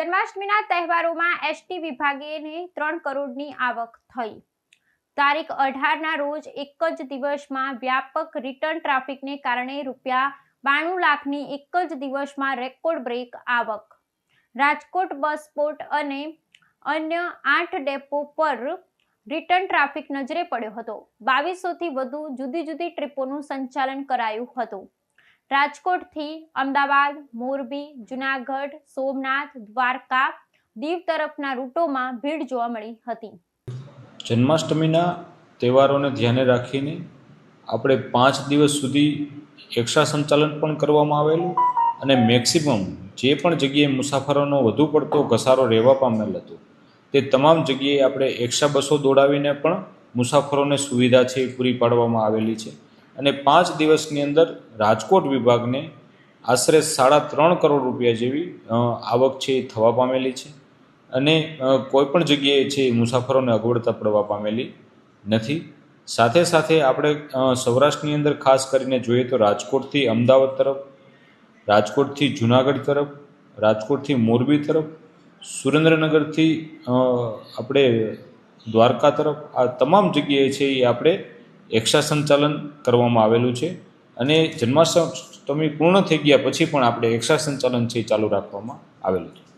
જન્માષ્ટમીના તહેવારોમાં એસટી વિભાગેને ત્રણ કરોડની આવક થઈ. તારીખ અઢારના રોજ એક જ દિવસમાં વ્યાપક રિટર્ન ટ્રાફિકને કારણે રૂપિયા બાણું લાખની એક જ દિવસમાં રેકોર્ડ બ્રેક આવક. રાજકોટ બસ સ્પોટ અને અન્ય આઠ ડેપો પર રિટર્ન ટ્રાફિક નજરે પડ્યો હતો. બાવીસોથી વધુ જુદી જુદી ટ્રીપોનું સંચાલન કરાયું હતું. રાજકોટથી અમદાવાદ, મોરબી, જુનાગઢ, સોમનાથ, દ્વારકા દીવ તરફના રૂટોમાં ભીડ જોવા મળી હતી. જન્માષ્ટમીના તહેવારોને ધ્યાને રાખીને આપણે પાંચ દિવસ સુધી એક્સ્ટ્રા સંચાલન પણ કરવામાં આવેલું અને મેક્સિમમ જે પણ જગ્યાએ મુસાફરોનો વધુ પડતો ઘસારો રહેવા પામેલ હતો, તે તમામ જગ્યાએ આપણે એક્સ્ટ્રા બસો દોડાવીને પણ મુસાફરોને સુવિધા છે એ પૂરી પાડવામાં આવેલી છે. અને પાંચ દિવસની અંદર રાજકોટ વિભાગને આશરે સાડા ત્રણ કરોડ રૂપિયા જેવી આવક છે એ થવા પામેલી છે. અને કોઈપણ જગ્યાએ છે મુસાફરોને અગવડતા પડવા પામેલી નથી. સાથે સાથે આપણે સૌરાષ્ટ્રની અંદર ખાસ કરીને જોઈએ તો રાજકોટથી અમદાવાદ તરફ, રાજકોટથી જુનાગઢ તરફ, રાજકોટથી મોરબી તરફ, સુરેન્દ્રનગરથી આપણે દ્વારકા તરફ, આ તમામ જગ્યાએ છે એ આપણે એક્સ્ટ્રા સંચાલન કરવામાં આવેલું છે અને જન્માષ્ટમી પૂર્ણ થઈ ગયા પછી પણ આપણે એક્સ્ટ્રા સંચાલન છે ચાલુ રાખવામાં આવેલું છે.